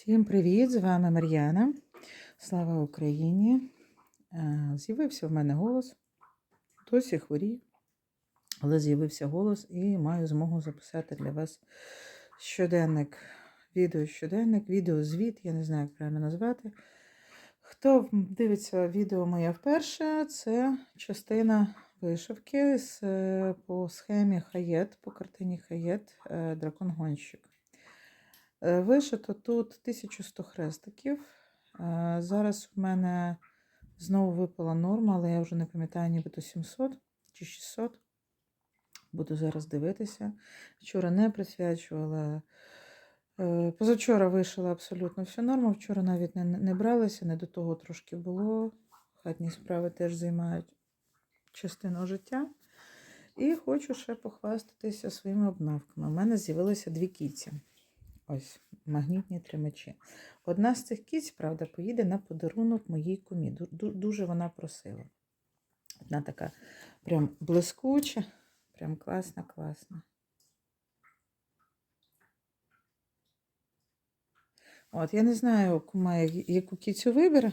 Всім привіт! З вами Мар'яна. Слава Україні! Е, З'явився в мене голос. Досі хворію, але з'явився голос і маю змогу записати для вас щоденник, відео щоденник, відеозвіт, я не знаю, як правильно назвати. Хто дивиться відео моє вперше, це частина вишивки з, е, по схемі Хаєт, по картині Хаєт е, Дракон-гонщик. Е, Вишито тут 1100 хрестиків. Е, Зараз в мене знову випала норма, але я вже не пам'ятаю, нібито 700 чи 600. Буду зараз дивитися. Вчора не присвячувала. Е, Позавчора вишила абсолютно всю норму. Вчора навіть не, не бралася, не до того трошки було. Хатні справи теж займають частину життя. І хочу ще похвастатися своїми обновками. У мене з'явилося дві кіці. Ось магнітні тримачі. Одна з цих кіць, правда, поїде на подарунок моїй кумі. Ду- ду- Дуже вона просила. Одна така прям блискуча, прям класна, класна. От, я не знаю, кума яку кіцю вибере,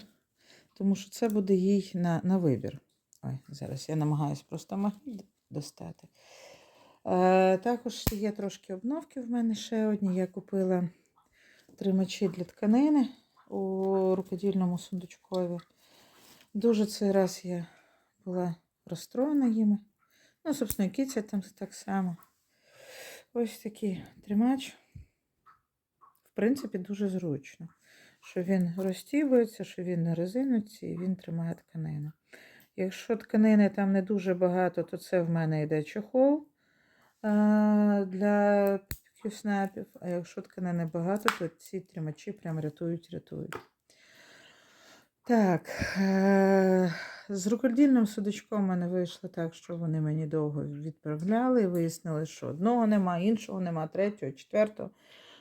тому що це буде їй на, на вибір. Ой, зараз я намагаюся просто магніт достати. Е, також є трошки обновки в мене ще одні. Я купила тримачі для тканини у рукодільному сундучкові. Дуже цей раз я була розстроєна їми. Ну, собственно, кіця там так само. Ось такий тримач. В принципі, дуже зручно. Що він розтібується, що він на резинуці і він тримає тканину. Якщо тканини там не дуже багато, то це в мене йде чохол для кюснапів. А якщо тканини багато, то ці тримачі прям рятують, рятують. Так, е- з рукодільним судочком в мене вийшло так, що вони мені довго відправляли і вияснили, що одного нема, іншого нема, третього, четвертого.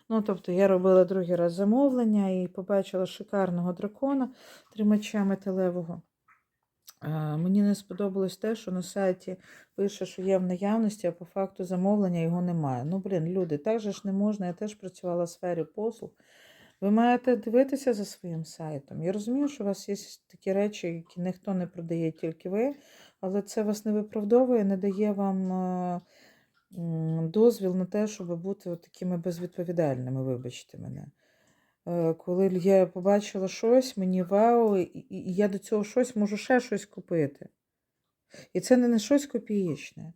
Ну, тобто я робила другий раз замовлення і побачила шикарного дракона тримача металевого. Мені не сподобалось те, що на сайті пише, що є в наявності, а по факту замовлення його немає. Ну, блін, люди, так же ж не можна. Я теж працювала в сфері послуг. Ви маєте дивитися за своїм сайтом. Я розумію, що у вас є такі речі, які ніхто не продає, тільки ви, але це вас не виправдовує, не дає вам е, дозвіл на те, щоб бути такими безвідповідальними, вибачте мене. Е, Коли я побачила щось, мені вау, і, я до цього щось можу ще щось купити. І це не щось копієчне.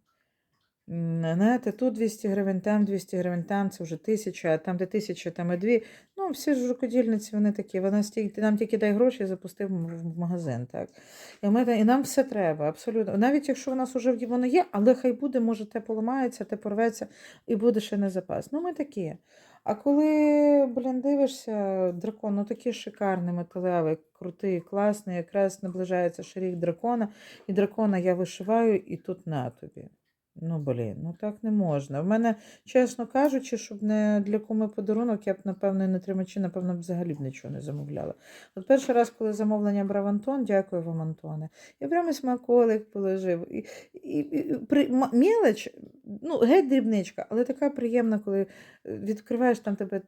Знаєте, тут 200 гривень, там 200 гривень, там це вже тисяча, а там де тисяча, там і дві. Ну, всі ж рукодільниці, вони такі, вона стільки, нам тільки дай гроші, і запустив в магазин. Так? І, ми, і нам все треба, абсолютно. Навіть якщо в нас вже воно є, але хай буде, може, те поламається, те порветься, і буде ще не запас. Ну, ми такі. А коли, блін, дивишся, дракон, ну такий шикарний металевий, крутий, класний, якраз наближається ще рік дракона, і дракона я вишиваю, і тут на тобі. Ну, блін, ну так не можна. В мене, чесно кажучи, щоб не для куми подарунок, я б, напевно, на тримачі, напевно, взагалі б нічого не замовляла. От перший раз, коли замовлення брав Антон, дякую вам, Антоне, я прямо смаколик положив. І, і, і, при, м- мелоч, ну, геть дрібничка, але така приємна, коли е, відкриваєш, там тебе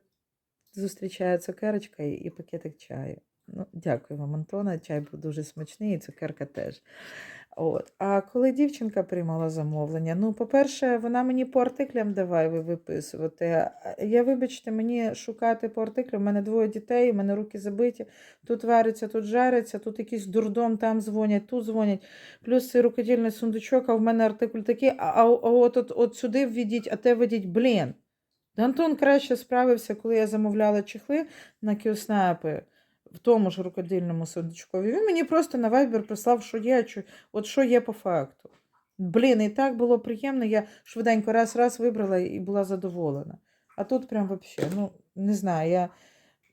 зустрічає цукерочка і, і пакетик чаю. Ну, дякую вам, Антона. Чай був дуже смачний, і цукерка теж. От. А коли дівчинка приймала замовлення, ну, по-перше, вона мені по артиклям давай ви- виписувати. Я, вибачте, мені шукати по артиклям. У мене двоє дітей, у мене руки забиті. Тут вариться, тут жариться, тут якийсь дурдом, там дзвонять, тут дзвонять. Плюс цей рукодільний сундучок, а в мене артикуль такий, а, а, а от, от, от сюди введіть, а те введіть, блін. Антон краще справився, коли я замовляла чехли на кіоснапи в тому ж рукодільному сундучкові. Він мені просто на Viber прислав, що є, от що є по факту. Блін, і так було приємно, я швиденько раз-раз вибрала і була задоволена. А тут прям взагалі, ну, не знаю, я.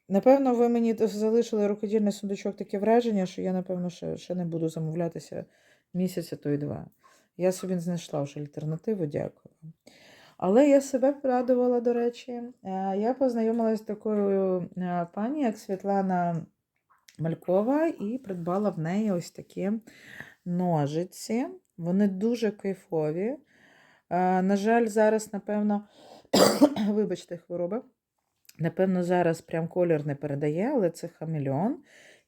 Напевно, ви мені залишили рукодільний сундучок таке враження, що я, напевно, ще, ще не буду замовлятися місяця, то й два. Я собі знайшла вже альтернативу, дякую. Але я себе порадувала, до речі. Е, Я познайомилася з такою е, пані, як Світлана Малькова, і придбала в неї ось такі ножиці. Вони дуже кайфові. Е, На жаль, зараз, напевно, вибачте, хвороба. Напевно, зараз прям колір не передає, але це хамелеон.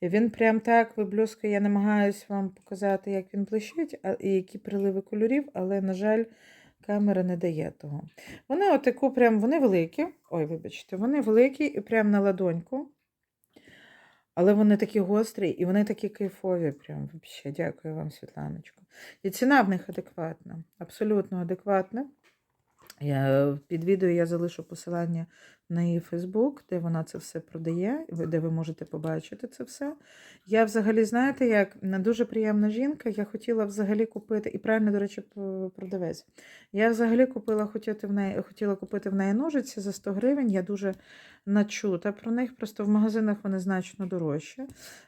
І він прям так виблюскує, я намагаюся вам показати, як він блищить, і які приливи кольорів, але, на жаль, камера не дає того. Вони отаку прям, вони великі. Ой, вибачте, вони великі і прям на ладоньку. Але вони такі гострі і вони такі кайфові. Прям взагалі. Дякую вам, Світланочко. І ціна в них адекватна, абсолютно адекватна. Я, під відео я залишу посилання на її Фейсбук, де вона це все продає, де ви можете побачити це все. Я взагалі, знаєте, як дуже приємна жінка, я хотіла взагалі купити, і правильно, до речі, продавець. Я взагалі купила, хотіти в неї, хотіла купити в неї ножиці за 100 гривень. Я дуже начута про них, просто в магазинах вони значно дорожчі.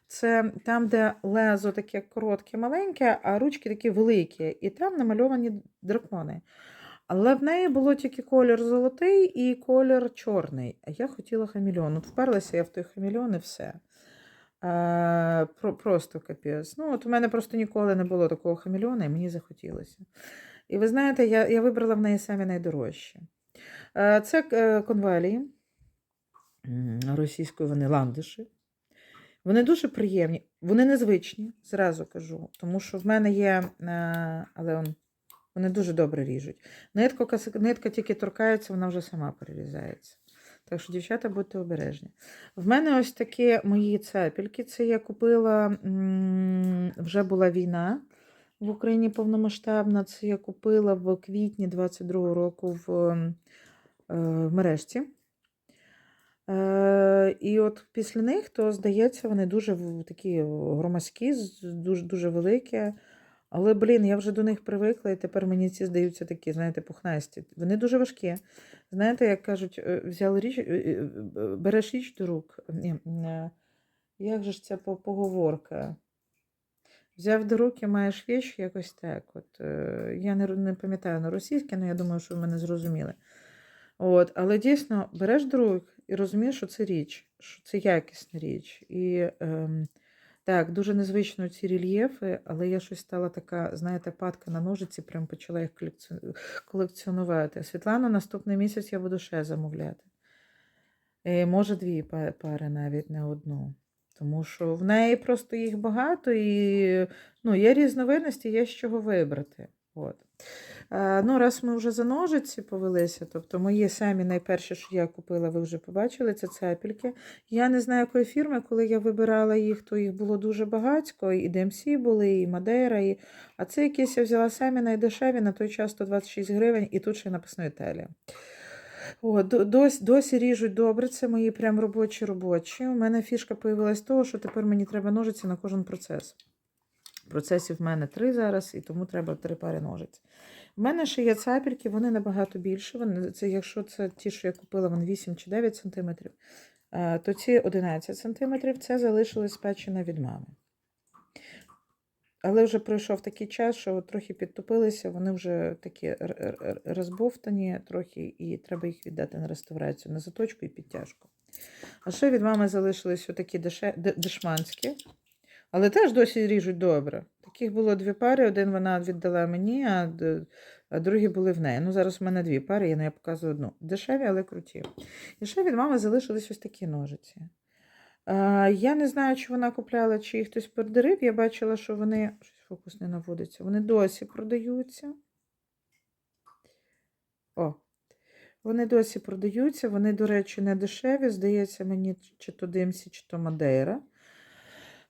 Це там, де лезо таке коротке, маленьке, а ручки такі великі, і там намальовані дракони. Але в неї було тільки колір золотий і колір чорний. А я хотіла хамільон. От вперлася я в той хамільон і все. А, про, просто капець. Ну, от у мене просто ніколи не було такого хамільона, і мені захотілося. І ви знаєте, я, я вибрала в неї самі найдорожчі. А, це е, конвалії. М, Російською вони ландиші. Вони дуже приємні, вони незвичні, зразу кажу, тому що в мене є, е, але он, вони дуже добре ріжуть. Нитка, нитка тільки торкається, вона вже сама перерізається. Так що, дівчата, будьте обережні. В мене ось такі мої цепельки. Це я купила, вже була війна в Україні повномасштабна. Це я купила в квітні 22-го року в, е, в мережці. Е, і от після них, то здається, вони дуже такі громадські, дуже, дуже великі. Але, блін, я вже до них привикла, і тепер мені ці здаються такі, знаєте, пухнасті. Вони дуже важкі. Знаєте, як кажуть, е, взяли річ, е, е, береш річ до рук. Ні, як же ж ця поговорка? Взяв до руки, маєш віч, якось так. От, я не, не пам'ятаю на російське, але я думаю, що ви мене зрозуміли. От, але дійсно береш до рук і розумієш, що це річ, що це якісна річ. І ем, так, дуже незвично ці рельєфи, але я щось стала така, знаєте, падка на ножиці, прям почала їх колекціонувати. Світлана, наступний місяць я буду ще замовляти. Е, може, дві пари, навіть не одну. Тому що в неї просто їх багато і ну, є різновидності, є з чого вибрати. От. Е, ну, раз ми вже за ножиці повелися, тобто мої самі найперші, що я купила, ви вже побачили, це цепельки. Я не знаю, якої фірми, коли я вибирала їх, то їх було дуже багатько, і DMC були, і Мадейра, і... а це якісь я взяла самі найдешеві, на той час 126 гривень, і тут ще написано Італія. О, досі, досі ріжуть добре, це мої прям робочі робочі. У мене фішка появилась того, що тепер мені треба ножиці на кожен процес. Процесів в мене три зараз, і тому треба три пари ножиць. У мене ще є цапельки, вони набагато більше. Вони, це, якщо це ті, що я купила, вони 8 чи 9 см, то ці 11 см це залишилось спечена від мами. Але вже пройшов такий час, що трохи підтопилися, вони вже такі розбовтані трохи, і треба їх віддати на реставрацію, на заточку і підтяжку. А ще від мами залишились отакі дешманські, але теж досі ріжуть добре. Таких було дві пари, один вона віддала мені, а, а другі були в неї. Ну, зараз в мене дві пари, я не показую одну. Дешеві, але круті. І ще від мами залишились ось такі ножиці. А, я не знаю, чи вона купляла, чи їх хтось передарив. Я бачила, що вони. Щось фокус не наводиться. Вони досі продаються. О, вони досі продаються. Вони, до речі, не дешеві. Здається, мені чи то Димсі, чи то Мадейра.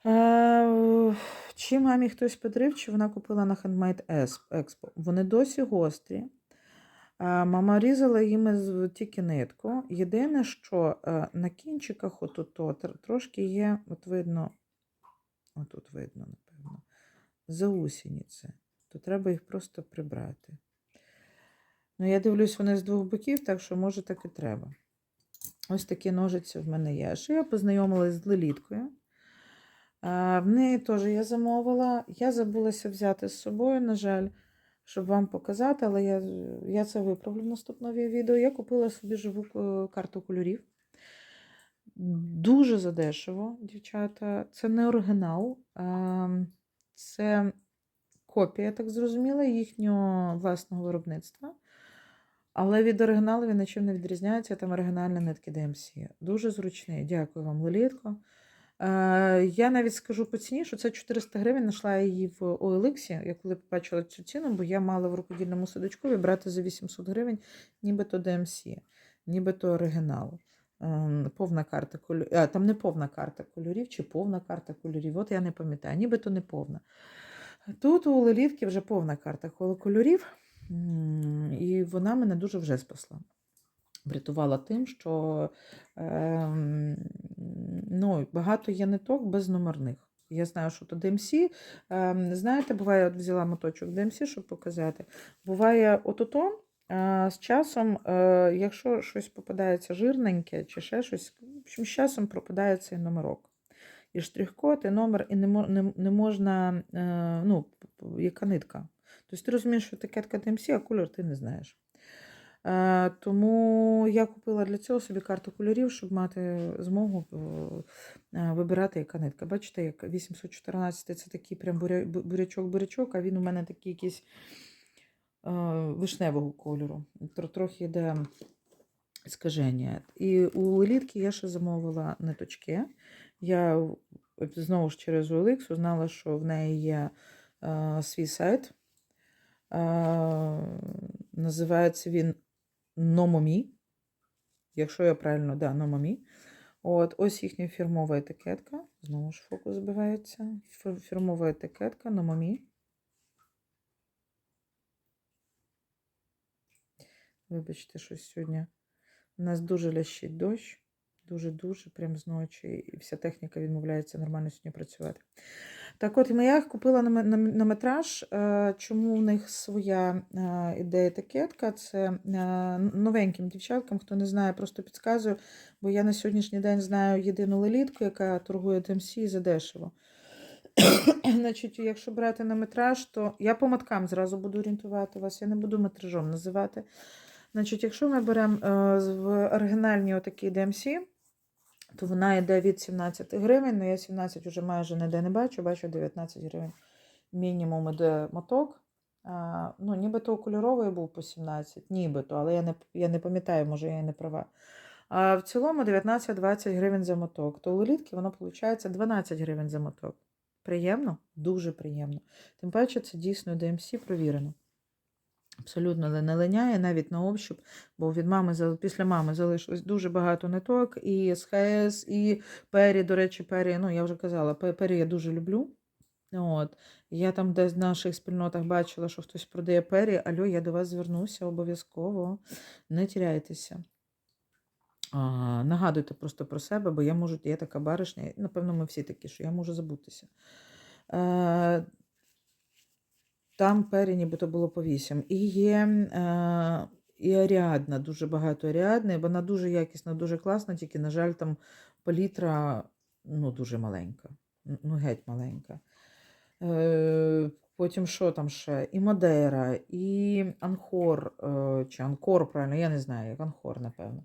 А, чи мамі хтось подарив, чи вона купила на Handmade Expo. Вони досі гострі. Мама різала їм тільки нитку. Єдине, що е, на кінчиках отут трошки є, от видно, отут видно, напевно, заусініці. То треба їх просто прибрати. Ну, я дивлюсь, вони з двох боків, так що може так і треба. Ось такі ножиці в мене є. Ще я познайомилась з леліткою. В неї теж я замовила. Я забулася взяти з собою, на жаль, щоб вам показати, але я, я це виправлю в наступному відео. Я купила собі живу е, карту кольорів. Дуже задешево, дівчата. Це не оригінал, це копія, так зрозуміла, їхнього власного виробництва. Але від оригіналу він нічим не відрізняється, там оригінальні нитки DMC. Дуже зручний. Дякую вам, Лолітко. Е, я навіть скажу по ціні, що це 400 гривень. Знайшла її в OLX, я коли побачила цю ціну, бо я мала в рукодільному садочкові брати за 800 гривень, нібито DMC, нібито оригінал. Ем, Повна карта кольорів. А, там не повна карта кольорів, чи повна карта кольорів. От я не пам'ятаю, нібито не повна. Тут у Лелітки вже повна карта кольорів, і вона мене дуже вже спасла. Врятувала тим, що ем, ну, багато є ниток без номерних. Я знаю, що то DMC. Ем, знаєте, буває, от взяла моточок DMC, щоб показати. Буває отото, е, з часом, е, якщо щось попадається жирненьке чи ще щось, з часом пропадає цей номерок. І штрих-код, і номер, і не, можна, е, ну, яка нитка. Тобто ти розумієш, що етикетка DMC, а кольор ти не знаєш. Е, тому я купила для цього собі карту кольорів, щоб мати змогу е, е, вибирати, яка нитка. Бачите, як 814 це такий прям бурячок-бурячок, а він у мене такий якийсь вишневого кольору. Трохи йде скаження. І у Лелітки я ще замовила ниточки. Я знову ж через OLX узнала, що в неї є свій сайт. Називається він Номомі. Якщо я правильно, да, Номомі. От, ось їхня фірмова етикетка. Знову ж фокус збивається. Фірмова етикетка Номомі. Вибачте, що сьогодні у нас дуже лящить дощ. Дуже-дуже, прям з ночі, і вся техніка відмовляється нормально сьогодні працювати. Так от, я їх купила на, на, метраж. Е, Чому в них своя е, іде етикетка? Це е, новеньким дівчаткам, хто не знає, просто підказую, бо я на сьогоднішній день знаю єдину лелітку, яка торгує DMC за дешево. Значить, якщо брати на метраж, то я по моткам зразу буду орієнтувати вас, я не буду метражом називати. Значить, якщо ми беремо в оригінальній отакій DMC, то вона йде від 17 гривень, але я 17 вже майже ніде не бачу, бачу 19 гривень. Мінімум іде моток. А, ну, нібито кольоровий був по 17, нібито, але я не, я не пам'ятаю, може я і не права. А в цілому 19-20 гривень за моток. То у літки воно виходить 12 гривень за моток. Приємно? Дуже приємно. Тим паче, це дійсно DMC провірено. Абсолютно не- линяє, навіть на общуп, бо від мами після мами залишилось дуже багато ниток, і з ХС, і пері, до речі, пері, ну я вже казала, пері я дуже люблю. От. Я там десь в наших спільнотах бачила, що хтось продає пері. Альо, я до вас звернуся обов'язково. Не тіряйтеся. А, нагадуйте просто про себе, бо я можу, я така баришня, напевно, ми всі такі, що я можу забутися. Там пері нібито було по 8. І є е, і Аріадна, дуже багато Аріадни. Вона дуже якісна, дуже класна, тільки, на жаль, там палітра ну, дуже маленька. Ну, геть маленька. Е, потім що там ще? І Мадейра, і Анхор, е, чи Анкор, правильно, я не знаю, як Анхор, напевно.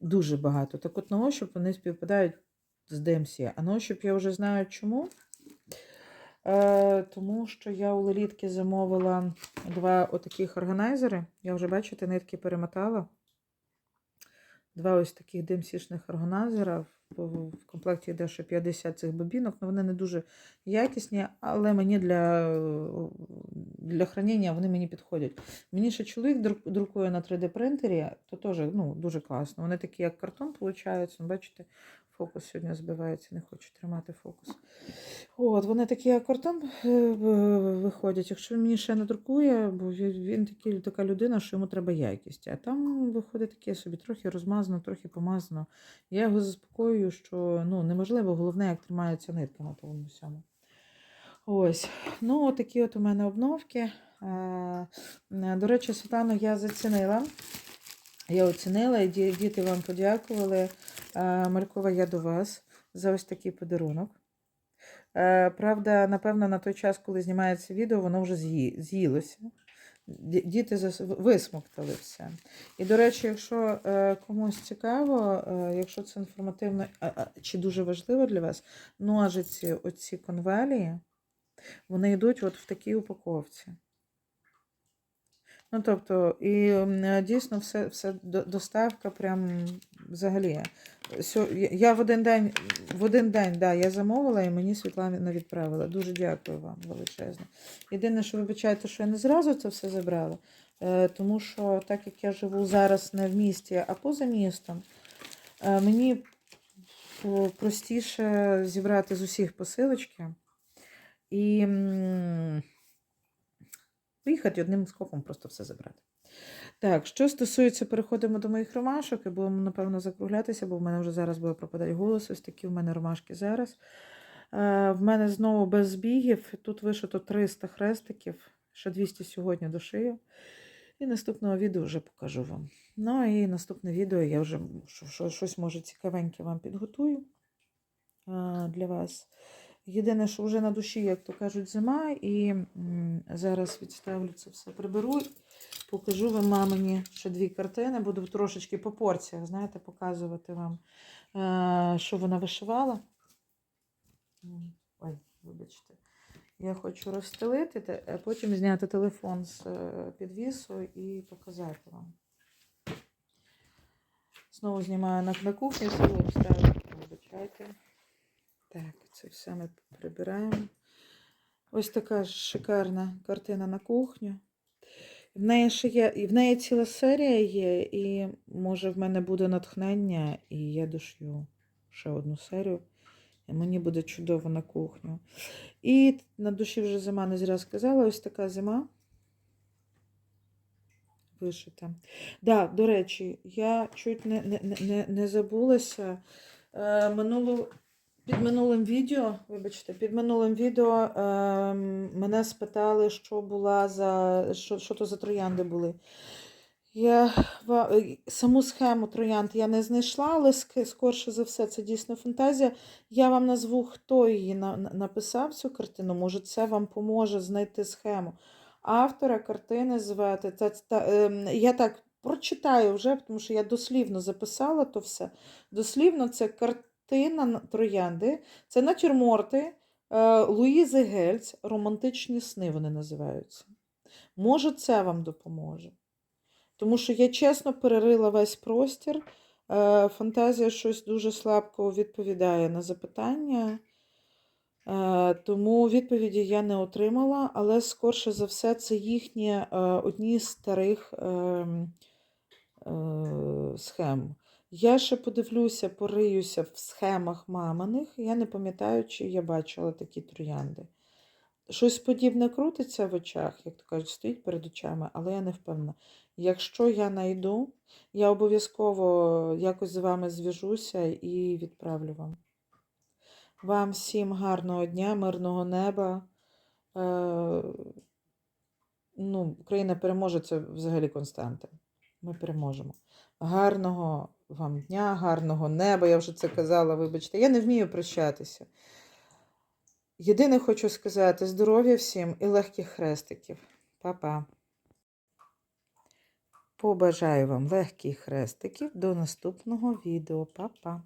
Дуже багато. Так от на ощуп вони співпадають з DMC. А на ощуп я вже знаю чому. Е, тому що я у Лелітки замовила два отаких органайзери. Я вже, бачите, нитки перемотала. Два ось таких демсішних органайзерів. В, комплекті йде ще 50 цих бобінок. Ну, вони не дуже якісні, але мені для, для хранення вони мені підходять. Мені ще чоловік друкує на 3D-принтері, то теж ну, дуже класно. Вони такі, як картон, виходять. Бачите, фокус сьогодні збивається, не хочу тримати фокус. От, вони такі як картон е, виходять. Якщо він мені ще не друкує, бо він такий, така людина, що йому треба якість. А там виходить таке собі трохи розмазано, трохи помазано. Я його заспокоюю, що ну, неможливо, головне, як тримається нитка на тому всьому. Ось, ну, такі от у мене обновки. Е, е, До речі, Світлану я зацінила. Я оцінила, і діти вам подякували. Е, Малькова, я до вас за ось такий подарунок. Правда, напевно, на той час, коли знімається відео, воно вже з'їлося. Ді- Діти висмоктали все. І, до речі, якщо е, комусь цікаво, е, якщо це інформативно чи дуже важливо для вас, ножиці, оці конвелії, вони йдуть от в такій упаковці. Ну, тобто, і дійсно все, все доставка прям взагалі. Я- в один день, в один день, да, я замовила і мені Світлана відправила. Дуже дякую вам величезно. Єдине, що вибачайте, що я не зразу це все забрала, е, тому що так як я живу зараз не в місті, а поза містом, е, мені простіше зібрати з усіх посилочки і поїхати одним скопом просто все забрати. Так, що стосується, переходимо до моїх ромашок і будемо, напевно, закруглятися, бо в мене вже зараз буде пропадати голос. Ось такі в мене ромашки зараз. Е, в мене знову без збігів. Тут вишито 300 хрестиків, ще 200 сьогодні дошию. І наступного відео вже покажу вам. Ну і наступне відео я вже що- що- щось може цікавеньке вам підготую а, для вас. Єдине, що вже на душі, як то кажуть, зима, і зараз відставлю це все, приберу. Покажу вам мамині ще дві картини. Буду трошечки по порціях, знаєте, показувати вам, е, що вона вишивала. Ой, вибачте. Я хочу розстелити, а потім зняти телефон з е, підвісу і показати вам. Знову знімаю на, кухні, все обставлю. Вибачайте. Так, це все ми прибираємо. Ось така шикарна картина на кухню. В неї ще є, і в неї ціла серія є, і може в мене буде натхнення, і я дошью ще одну серію. І мені буде чудово на кухню. І на душі вже зима не зря сказала, ось така зима. Вишита. Да, до речі, я чуть не, не, не- не, не забулася. Е, минулу, під минулим відео, вибачте, під минулим відео е, мене спитали, що була за що, що то за троянди були. Я е, саму схему троянд я не знайшла, але скорше за все, це дійсно фантазія. Я вам назву, хто її на, на- написав цю картину. Може, це вам поможе знайти схему. Автора картини звати. Та, та, ем, я так прочитаю вже, тому що я дослівно записала то все. Дослівно, це картина на- троянди, це натюрморти е, Луїзи Гельц, романтичні сни вони називаються. Може, це вам допоможе. Тому що я чесно перерила весь простір. Е, Фантазія щось дуже слабко відповідає на запитання. Е, Тому відповіді я не отримала, але скорше за все, це їхні одні з старих ем, схем. Я ще подивлюся, пориюся в схемах маминих. Я не пам'ятаю, чи я бачила такі троянди. Щось подібне крутиться в очах, як то кажуть, стоїть перед очами, але я не впевнена. Якщо я знайду, я обов'язково якось з вами зв'яжуся і відправлю вам. Вам всім гарного дня, мирного неба. Е, ну, Україна переможе, це взагалі константа. Ми переможемо. Гарного вам дня, гарного неба. Я вже це казала, вибачте. Я не вмію прощатися. Єдине хочу сказати: здоров'я всім і легких хрестиків. Па-па. Побажаю вам легких хрестиків до наступного відео. Па-па.